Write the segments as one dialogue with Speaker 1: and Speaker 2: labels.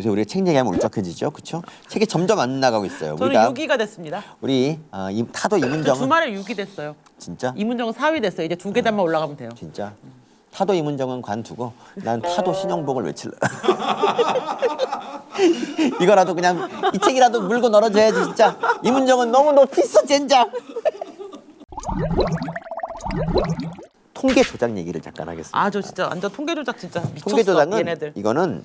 Speaker 1: 요새 우리가 책 얘기하면 울적해지죠, 그렇죠? 책이 점점 안 나가고 있어요.
Speaker 2: 저는
Speaker 1: 우리가
Speaker 2: 6위가 됐습니다.
Speaker 1: 우리 어, 이, 타도
Speaker 2: 저
Speaker 1: 이문정은
Speaker 2: 주말에 6위 됐어요.
Speaker 1: 진짜
Speaker 2: 이문정은 4위 됐어요. 이제 두 계단만 올라가면 돼요.
Speaker 1: 진짜 타도 이문정은 관두고 난 타도 신영복을 외칠래. 이거라도 그냥 이 책이라도 물고 널어줘야지 진짜. 이문정은 너무 높이 있어 젠장. 통계 조작 얘기를 잠깐 하겠습니다.
Speaker 2: 아 저 진짜 완전 통계 조작 진짜 미쳤어.
Speaker 1: 통계 조작은
Speaker 2: 얘네들.
Speaker 1: 이거는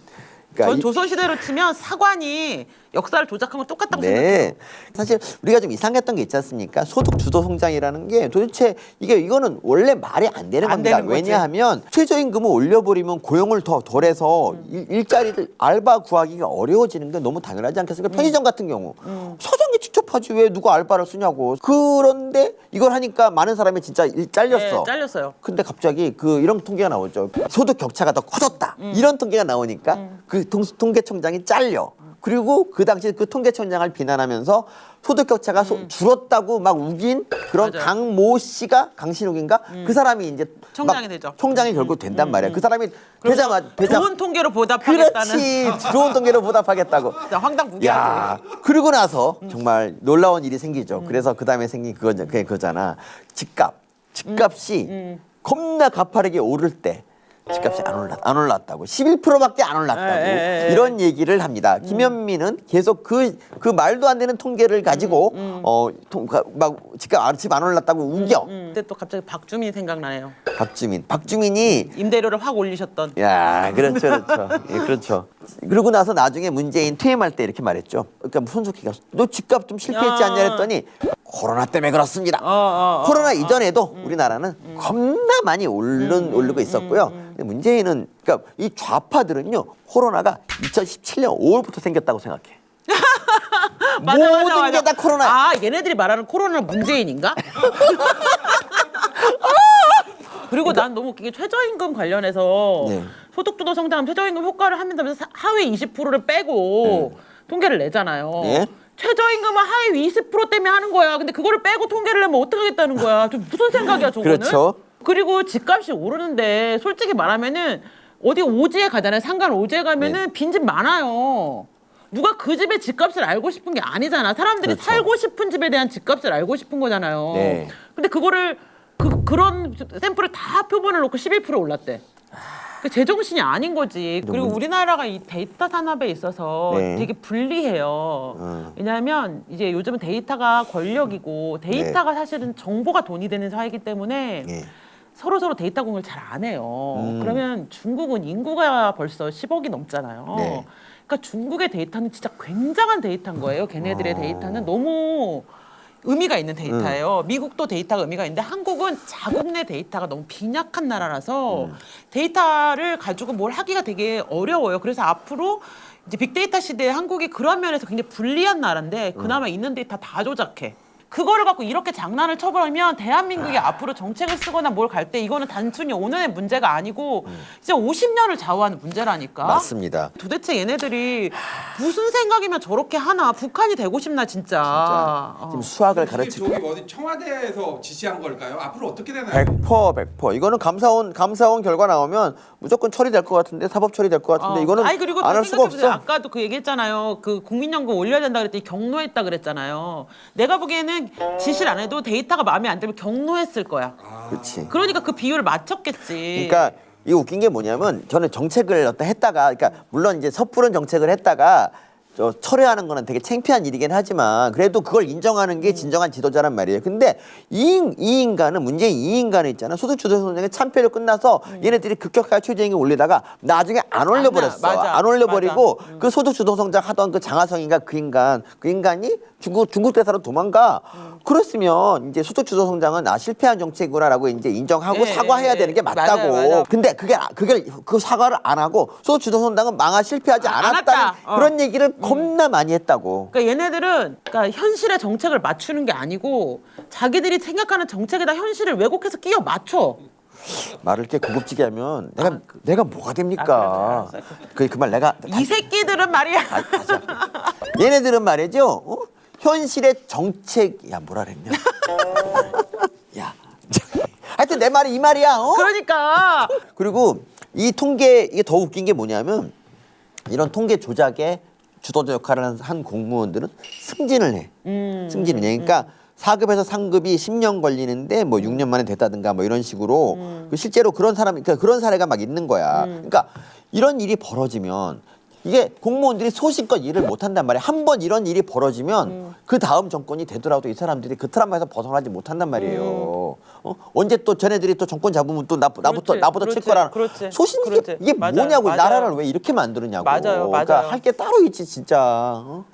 Speaker 1: 그러니까
Speaker 2: 전
Speaker 1: 이-
Speaker 2: 조선 시대로 치면 사관이 역사를 조작한 건 똑같다고 생각해요.
Speaker 1: 네. 사실 우리가 좀 이상했던 게 있지 않습니까? 소득 주도 성장이라는 게 도대체 이게 이거는 원래 말이 안 되는
Speaker 2: 안
Speaker 1: 겁니다.
Speaker 2: 되는 거지.
Speaker 1: 왜냐하면 최저임금을 올려버리면 고용을 더 덜해서
Speaker 2: 음.
Speaker 1: 일, 자리를 알바 구하기가 어려워지는 게 너무 당연하지 않겠습니까? 편의점 같은 경우 사장이 직접 하지 왜 누가 알바를 쓰냐고. 그런데 이걸 하니까 많은 사람이 진짜 일 잘렸어.
Speaker 2: 네, 잘렸어요.
Speaker 1: 근데 갑자기 그 이런 통계가 나오죠. 소득 격차가 더 커졌다.
Speaker 2: 음.
Speaker 1: 이런 통계가 나오니까 그 통, 통계청장이 잘려. 그리고 그 당시 그 통계청장을 비난하면서 소득 격차가 소- 줄었다고 막 우긴 그런
Speaker 2: 음. 맞아요. 음.
Speaker 1: 강모 씨가 강신욱인가 그 사람이 이제
Speaker 2: 청장이
Speaker 1: 막
Speaker 2: 되죠. 음.
Speaker 1: 총장이 결국 된단 말이야. 그 사람이 되자마 되자
Speaker 2: 좋은 통계로 보답하겠다는
Speaker 1: 그렇지 좋은 통계로 보답하겠다고.
Speaker 2: 진짜 황당무계하죠.
Speaker 1: 야 그러고 나서
Speaker 2: 음.
Speaker 1: 정말 놀라운 일이 생기죠. 그래서 그 다음에 생긴 그거 그게 그거잖아. 집값 집값이
Speaker 2: 음.
Speaker 1: 겁나 가파르게 오를 때 집값이 안 올랐 안 올랐다고 11%밖에 안 올랐다고
Speaker 2: 에, 에, 에.
Speaker 1: 이런 얘기를 합니다. 김현민은 계속 그 그 말도 안 되는 통계를 가지고 어막 집값 집 안 올랐다고 우겨.
Speaker 2: 음, 근데 또 갑자기 박주민이 생각나네요.
Speaker 1: 박주민 박주민이
Speaker 2: 임대료를 확 올리셨던.
Speaker 1: 야, 그렇죠, 그렇죠. 예, 그렇죠. 그러고 나서 나중에 문재인 퇴임할 때 이렇게 말했죠. 그러니까 손석희가 너 집값 좀 실패했지 않냐 했더니 코로나 때문에 그렇습니다.
Speaker 2: 어, 어, 어,
Speaker 1: 코로나 이전에도 우리나라는 겁나 많이 오른 오르고 있었고요. 근데 문재인은 그러니까 이 좌파들은요 코로나가 2017년 5월부터 생겼다고 생각해. 모든 게다 코로나.
Speaker 2: 아 얘네들이 말하는 코로나는 문재인인가? 그리고 난 너무 웃긴 게 최저임금 관련해서
Speaker 1: 네.
Speaker 2: 소득주도 성장 최저임금 효과를 한다면서 하위 20%를 빼고 통계를 내잖아요.
Speaker 1: 네.
Speaker 2: 최저임금은 하위 20% 때문에 하는 거야. 근데 그거를 빼고 통계를 내면 어떻게 하겠다는 거야. 좀 무슨 생각이야, 저거는?
Speaker 1: 그렇죠.
Speaker 2: 그리고 집값이 오르는데 솔직히 말하면은 어디 오지에 가잖아요. 상간 오지에 가면은
Speaker 1: 네.
Speaker 2: 빈집 많아요. 누가 그 집의 집값을 알고 싶은 게 아니잖아. 사람들이
Speaker 1: 그렇죠.
Speaker 2: 살고 싶은 집에 대한 집값을 알고 싶은 거잖아요.
Speaker 1: 네.
Speaker 2: 근데 그거를 그 그런 샘플을 다 표본을 놓고 11% 올랐대. 그 제정신이 아닌 거지. 그리고
Speaker 1: 문-
Speaker 2: 우리나라가 이 데이터 산업에 있어서
Speaker 1: 네.
Speaker 2: 되게 불리해요.
Speaker 1: 음.
Speaker 2: 왜냐하면 이제 요즘은 데이터가 권력이고 데이터가 사실은 정보가 돈이 되는 사회이기 때문에
Speaker 1: 예.
Speaker 2: 서로 서로 데이터 공유를 잘 안 해요.
Speaker 1: 음.
Speaker 2: 그러면 중국은 인구가 벌써 10억이 넘잖아요.
Speaker 1: 네.
Speaker 2: 그러니까 중국의 데이터는 진짜 굉장한 데이터인 거예요. 걔네들의
Speaker 1: 어.
Speaker 2: 데이터는 너무 의미가 있는 데이터예요. 미국도 데이터가 의미가 있는데 한국은 자국 내 데이터가 너무 빈약한 나라라서 데이터를 가지고 뭘 하기가 되게 어려워요. 그래서 앞으로 이제 빅데이터 시대에 한국이 그런 면에서 굉장히 불리한 나라인데 그나마 있는 데이터 다 조작해. 그거를 갖고 이렇게 장난을 쳐버리면 대한민국이 앞으로 정책을 쓰거나 뭘 갈 때 이거는 단순히 5년의 문제가 아니고 진짜 50년을 좌우하는 문제라니까.
Speaker 1: 맞습니다.
Speaker 2: 도대체 얘네들이 무슨 생각이면 저렇게 하나? 북한이 되고 싶나 진짜.
Speaker 1: 진짜.
Speaker 2: 어.
Speaker 1: 지금 수학을 가르치고
Speaker 3: 저기 어디 청와대에서 지시한 걸까요? 앞으로 어떻게 되나요?
Speaker 1: 100% 100% 이거는 감사원 감사원 결과 나오면 무조건 처리될 것 같은데 사법 처리될 것 같은데
Speaker 2: 어.
Speaker 1: 이거는
Speaker 2: 아니 그리고
Speaker 1: 안 할 수가
Speaker 2: 생각해보세요.
Speaker 1: 없어.
Speaker 2: 아까도 그 얘기했잖아요. 그 국민연금 올려야 된다 그랬더니 경로했다 그랬잖아요. 내가 보기에는 지시를 안 해도 데이터가 마음에 안 들면 경로했을 거야.
Speaker 1: 그렇지.
Speaker 2: 그러니까 그 비율을 맞췄겠지.
Speaker 1: 그러니까 이 웃긴 게 뭐냐면 저는 정책을 어떤 했다가 그러니까 물론 이제 섣부른 정책을 했다가 저 철회하는 거는 되게 창피한 일이긴 하지만 그래도 그걸 인정하는 게 진정한 지도자란 말이에요. 근데 이, 인- 이 인간은 문재인 이 인간은 있잖아. 소득주도 성장의 참패로 끝나서 얘네들이 급격하게 최저임금 올리다가 나중에 안 올려버렸어.
Speaker 2: 음. 맞아.
Speaker 1: 안 올려버리고.
Speaker 2: 음.
Speaker 1: 그 소득주도 성장 하던 그 장하성인가 그 인간 그 인간이 중국 중국 대사로 도망가.
Speaker 2: 음.
Speaker 1: 그랬으면 이제 소득주도 성장은 아 실패한 정책이구나라고 이제 인정하고
Speaker 2: 예,
Speaker 1: 사과해야
Speaker 2: 예,
Speaker 1: 되는 게
Speaker 2: 예.
Speaker 1: 맞다고.
Speaker 2: 맞아요, 맞아요.
Speaker 1: 근데 그게 그게 그 사과를 안 하고 소주도 선당은 망하 실패하지
Speaker 2: 아,
Speaker 1: 않았다는
Speaker 2: 했다. 어.
Speaker 1: 그런 얘기를 겁나 많이 했다고.
Speaker 2: 그러니까 얘네들은 그러니까 현실의 정책을 맞추는 게 아니고 자기들이 생각하는 정책에다 현실을 왜곡해서 끼워 맞춰.
Speaker 1: 말을 이렇게 고급지게 하면 내가 내가 뭐가
Speaker 2: 아,
Speaker 1: 됩니까?
Speaker 2: 그래, 알았어.
Speaker 1: 그그 말 내가
Speaker 2: 이 새끼들은 말이야.
Speaker 1: 얘네들은 말이죠. 어? 현실의 정책 야 뭐라 그랬냐? 야. 하여튼 내 말이 이 말이야. 어?
Speaker 2: 그러니까
Speaker 1: 그리고 이 통계 이게 더 웃긴 게 뭐냐면 이런 통계 조작에 주도자 역할을 한- 한 공무원들은 승진을 해. 승진을 해. 그러니까 4급에서 상급이 10년 걸리는데 뭐 6년 만에 됐다든가 뭐 이런 식으로 그 실제로 그런 사람 그러니까 그런 사례가 막 있는 거야. 그러니까 이런 일이 벌어지면 이게 공무원들이 소신껏 일을 못 한단 말이야. 한 번 이런 일이 벌어지면 그 다음 정권이 되더라도 이 사람들이 그 트라우마에서 벗어나지 못한단 말이에요. 어? 언제 또 쟤네들이 또 정권 잡으면 또 나, 나부터
Speaker 2: 그렇지,
Speaker 1: 나부터 칠
Speaker 2: 그렇지,
Speaker 1: 거라.
Speaker 2: 그렇지,
Speaker 1: 소신 이게,
Speaker 2: 그렇지.
Speaker 1: 이게
Speaker 2: 맞아요,
Speaker 1: 뭐냐고 이
Speaker 2: 맞아요.
Speaker 1: 나라를 왜 이렇게 만드느냐고.
Speaker 2: 맞아요,
Speaker 1: 그러니까
Speaker 2: 맞아요.
Speaker 1: 할게 따로 있지 진짜. 어?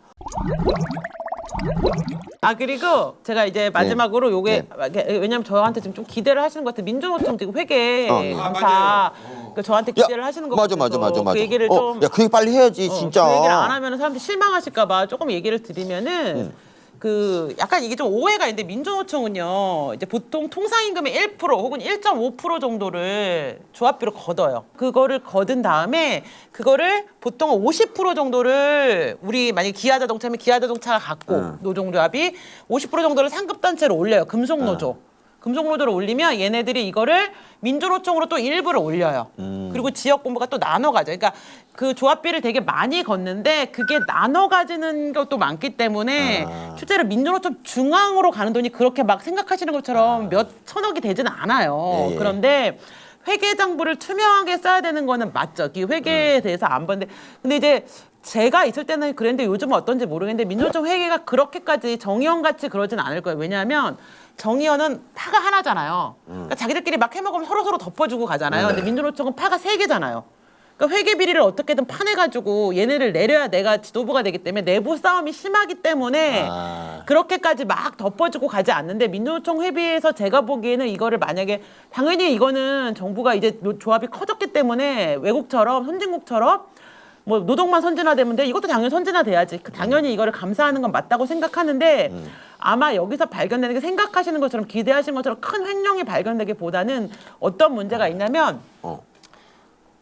Speaker 2: 아 그리고 제가 이제 마지막으로 요게 왜냐면 저한테 지금 좀 기대를 하시는 것 같아요. 민주노총 지금 회계
Speaker 1: 어.
Speaker 3: 아,
Speaker 2: 감사
Speaker 3: 맞아요. 어.
Speaker 2: 그 저한테
Speaker 1: 야,
Speaker 2: 기대를 하시는 것
Speaker 1: 맞아,
Speaker 2: 같아서
Speaker 1: 맞아, 맞아, 맞아.
Speaker 2: 그 얘기를
Speaker 1: 어,
Speaker 2: 좀
Speaker 1: 야, 그 얘기 빨리 해야지,
Speaker 2: 어,
Speaker 1: 진짜.
Speaker 2: 그 얘기를 안 하면 사람들이 실망하실까봐 조금 얘기를 드리면은 그 약간 이게 좀 오해가 있는데 민주노총은요 이제 보통 통상임금의 1% 혹은 1.5% 정도를 조합비로 걷어요. 그거를 거둔 다음에 그거를 보통 50% 정도를 우리 만약 에 기아자동차면 기아자동차가 갖고 노동조합이 50% 정도를 상급단체로 올려요. 금속노조. 금속노조를 올리면 얘네들이 이거를 민주노총으로 또 일부를 올려요. 그리고 지역 본부가 또 나눠 가죠. 그러니까 그 조합비를 되게 많이 걷는데 그게 나눠 가지는 것도 많기 때문에
Speaker 1: 아.
Speaker 2: 실제로 민주노총 중앙으로 가는 돈이 그렇게 막 생각하시는 것처럼 몇 천억이 되지는 않아요.
Speaker 1: 아. 예, 예.
Speaker 2: 그런데 회계 장부를 투명하게 써야 되는 거는 맞죠. 이 회계에 대해서 안 봤는데 근데 이제 제가 있을 때는 그랬는데 요즘은 어떤지 모르겠는데 민주노총 회계가 그렇게까지 정의원 같이 그러진 않을 거예요. 왜냐하면 정의원은 파가 하나잖아요. 그러니까 자기들끼리 막 해먹으면 서로 서로 덮어주고 가잖아요. 근데 민주노총은 파가 세 개잖아요. 그러니까 회계 비리를 어떻게든 파내가지고 얘네를 내려야 내가 지도부가 되기 때문에 내부 싸움이 심하기 때문에
Speaker 1: 아.
Speaker 2: 그렇게까지 막 덮어주고 가지 않는데 민주노총 회비에서 제가 보기에는 이거를 만약에 당연히 이거는 정부가 이제 노- 조합이 커졌기 때문에 외국처럼 선진국처럼 뭐 노동만 선진화되면 돼 이것도 당연히 선진화돼야지 그 당연히 이거를 감사하는 건 맞다고 생각하는데 아마 여기서 발견되는 게 생각하시는 것처럼 기대하시는 것처럼 큰 횡령이 발견되기보다는 어떤 문제가 있냐면
Speaker 1: 어.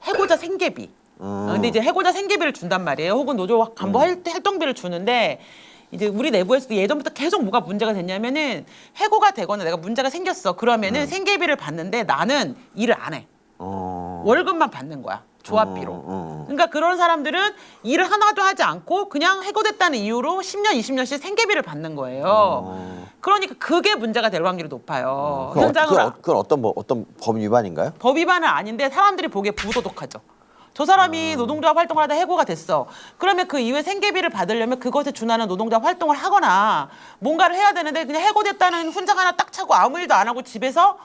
Speaker 2: 해고자 생계비. 어, 근데 이제 해고자 생계비를 준단 말이에요. 혹은 노조 간부 활- 활동비를 주는데 이제 우리 내부에서도 예전부터 계속 뭐가 문제가 됐냐면은 해고가 되거나 내가 문제가 생겼어. 그러면은 생계비를 받는데 나는 일을 안 해.
Speaker 1: 어.
Speaker 2: 월급만 받는 거야. 조합비로.
Speaker 1: 어, 어.
Speaker 2: 그러니까 그런 사람들은 일을 하나도 하지 않고 그냥 해고됐다는 이유로 10년, 20년씩 생계비를 받는 거예요. 그러니까 그게 문제가 될 확률이 높아요.
Speaker 1: 그건, 어,
Speaker 2: 현장을
Speaker 1: 그건, 어- 그건 어떤 뭐, 어떤 법 위반인가요?
Speaker 2: 법 위반은 아닌데 사람들이 보기에 부도덕하죠. 저 사람이 노동조합 활동을 하다 해고가 됐어. 그러면 그 이후에 생계비를 받으려면 그것에 준하는 노동조합 활동을 하거나 뭔가를 해야 되는데 그냥 해고됐다는 훈장 하나 딱 차고 아무 일도 안 하고 집에서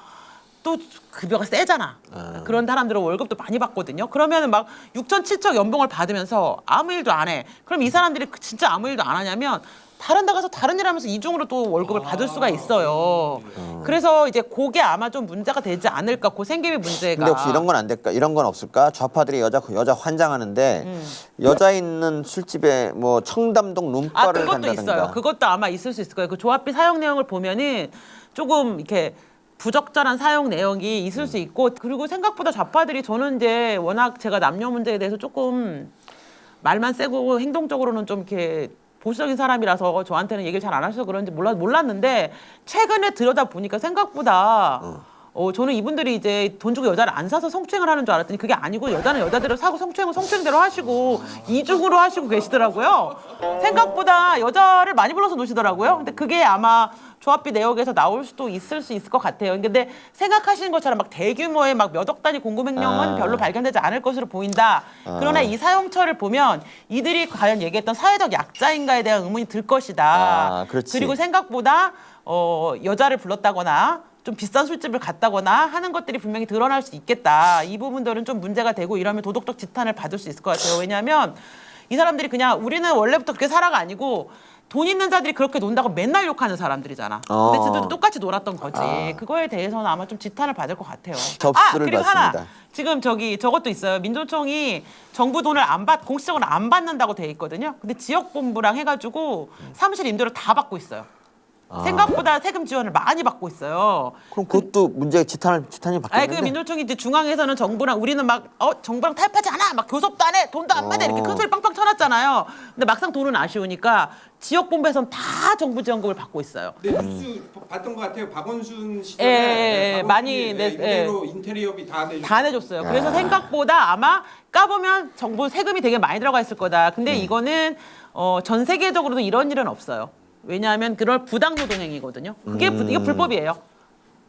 Speaker 2: 또 급여가 세잖아. 그런 사람들은 월급도 많이 받거든요. 그러면은 막 6천, 7천 연봉을 받으면서 아무 일도 안 해. 그럼 이 사람들이 그 진짜 아무 일도 안 하냐면 다른 데 가서 다른 일 하면서 이중으로 또 월급을 받을 수가 있어요. 그래서 이제 그게 아마 좀 문제가 되지 않을까. 그 생계비 문제가.
Speaker 1: 근데 혹시 이런 건 안 될까? 이런 건 없을까? 좌파들이 여자 여자 환장하는데 여자 있는 술집에 뭐 청담동
Speaker 2: 아
Speaker 1: 룸바를
Speaker 2: 그것도
Speaker 1: 간다든가.
Speaker 2: 있어요. 그것도 아마 있을 수 있을 거예요. 그 조합비 사용 내용을 보면은 조금 이렇게 부적절한 사용 내용이 있을 수 있고 그리고 생각보다 좌파들이 저는 이제 워낙 제가 남녀 문제에 대해서 조금 말만 세고 행동적으로는 좀 이렇게 보수적인 사람이라서 저한테는 얘기를 잘 안 하셔서 그런지 몰라, 몰랐는데 최근에 들여다 보니까 생각보다 어, 저는 이분들이 이제 돈 주고 여자를 안 사서 성추행을 하는 줄 알았더니 그게 아니고 여자는 여자대로 사고 성추행은 성추행대로 하시고 이중으로 하시고 계시더라고요. 생각보다 여자를 많이 불러서 노시더라고요. 근데 그게 아마 조합비 내역에서 나올 수도 있을 수 있을 것 같아요. 근데 생각하시는 것처럼 막 대규모의 막 몇 억 단위 공급 횡령은
Speaker 1: 아.
Speaker 2: 별로 발견되지 않을 것으로 보인다. 그러나 이 사용처를 보면 이들이 과연 얘기했던 사회적 약자인가에 대한 의문이 들 것이다.
Speaker 1: 아, 그렇지.
Speaker 2: 그리고 생각보다 어, 여자를 불렀다거나 좀 비싼 술집을 갔다거나 하는 것들이 분명히 드러날 수 있겠다. 이 부분들은 좀 문제가 되고 이러면 도덕적 지탄을 받을 수 있을 것 같아요. 왜냐하면 이 사람들이 그냥 우리는 원래부터 그렇게 살아가 아니고 돈 있는 자들이 그렇게 논다고 맨날 욕하는 사람들이잖아.
Speaker 1: 어.
Speaker 2: 근데 지들도 똑같이 놀았던 거지. 그거에 대해서는 아마 좀 지탄을 받을 것 같아요.
Speaker 1: 접수를
Speaker 2: 아, 그리고 하나
Speaker 1: 받습니다.
Speaker 2: 지금 저기 저것도 있어요. 민주노총이 정부 돈을 안 받, 공식적으로 안 받는다고 돼 있거든요. 근데 지역 본부랑 해가지고 사무실 임대료 다 받고 있어요. 생각보다 세금 지원을 많이 받고 있어요.
Speaker 1: 그럼 그것도 문제 지탄을 지탄이
Speaker 2: 아니 그
Speaker 1: 받겠는데.
Speaker 2: 민노총이 이제 중앙에서는 정부랑 우리는 막 어 정부랑 타협하지 않아 막 교섭도 안 해 돈도 안 받아 이렇게
Speaker 1: 어.
Speaker 2: 큰 소리 빵빵 쳐놨잖아요. 근데 막상 돈은 아쉬우니까 지역 본부에서는 다 정부 지원금을 받고 있어요.
Speaker 3: 네, 뉴스 봤던 것 같아요. 박원순 시절에
Speaker 2: 예, 예, 예,
Speaker 3: 박원순이,
Speaker 2: 많이, 네,
Speaker 3: 이대로 인테리어비 다 내.
Speaker 2: 다 내줬어요. 그래서 생각보다 아마 까보면 정부 세금이 되게 많이 들어가 있을 거다. 근데 이거는 어, 전 세계적으로도 이런 일은 없어요. 왜냐하면 그런 부당 노동행위거든요. 그게 부, 이거 불법이에요.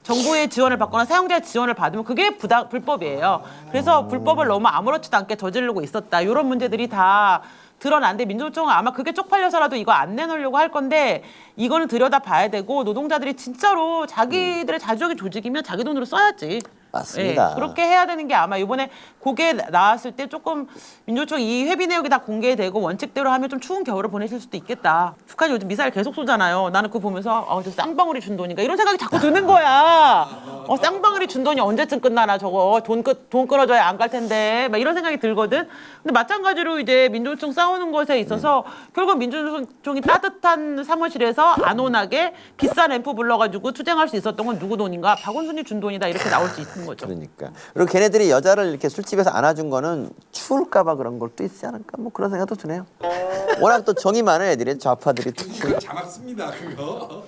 Speaker 2: 정부의 지원을 받거나 사용자의 지원을 받으면 그게 부당 불법이에요. 그래서 불법을 너무 아무렇지도 않게 저지르고 있었다. 이런 문제들이 다 드러난데 민주노총은 아마 그게 쪽팔려서라도 이거 안 내놓으려고 할 건데 이거는 들여다 봐야 되고 노동자들이 진짜로 자기들의 자주적인 조직이면 자기 돈으로 써야지.
Speaker 1: 맞습니다.
Speaker 2: 예, 그렇게 해야 되는 게 아마 이번에 그게 나왔을 때 조금 민주노총 이 회비 내역이 다 공개되고 원칙대로 하면 좀 추운 겨울을 보내실 수도 있겠다. 북한이 요즘 미사일 계속 쏘잖아요. 나는 그거 보면서 어, 저 쌍방울이 준 돈인가 이런 생각이 자꾸 드는 거야. 어, 쌍방울이 준 돈이 언제쯤 끝나나 저거 돈, 끊, 돈 끊어줘야 안 갈 텐데 막 이런 생각이 들거든. 근데 마찬가지로 이제 민주노총 싸우는 것에 있어서 결국 민주노총이 따뜻한 사무실에서 안온하게 비싼 앰프 불러가지고 투쟁할 수 있었던 건 누구 돈인가? 박원순이 준 돈이다 이렇게 나올 수 있는 거죠.
Speaker 1: 그러니까. 그리고 걔네들이 여자를 이렇게 술집에서 안아준 거는 추울까 봐 그런 걸 또 있지 않을까? 뭐 그런 생각도 드네요. 워낙 또 정이 많은 애들이 좌파들이 특히.
Speaker 3: 그거. 그거.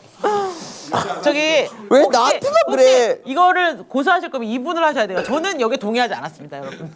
Speaker 2: 저기
Speaker 1: 왜
Speaker 2: 혹시-
Speaker 1: 나한테만
Speaker 2: 혹시
Speaker 1: 그래?
Speaker 2: 이거를 고소하실 거면 이분을 하셔야 돼요. 저는 여기 동의하지 않았습니다, 여러분.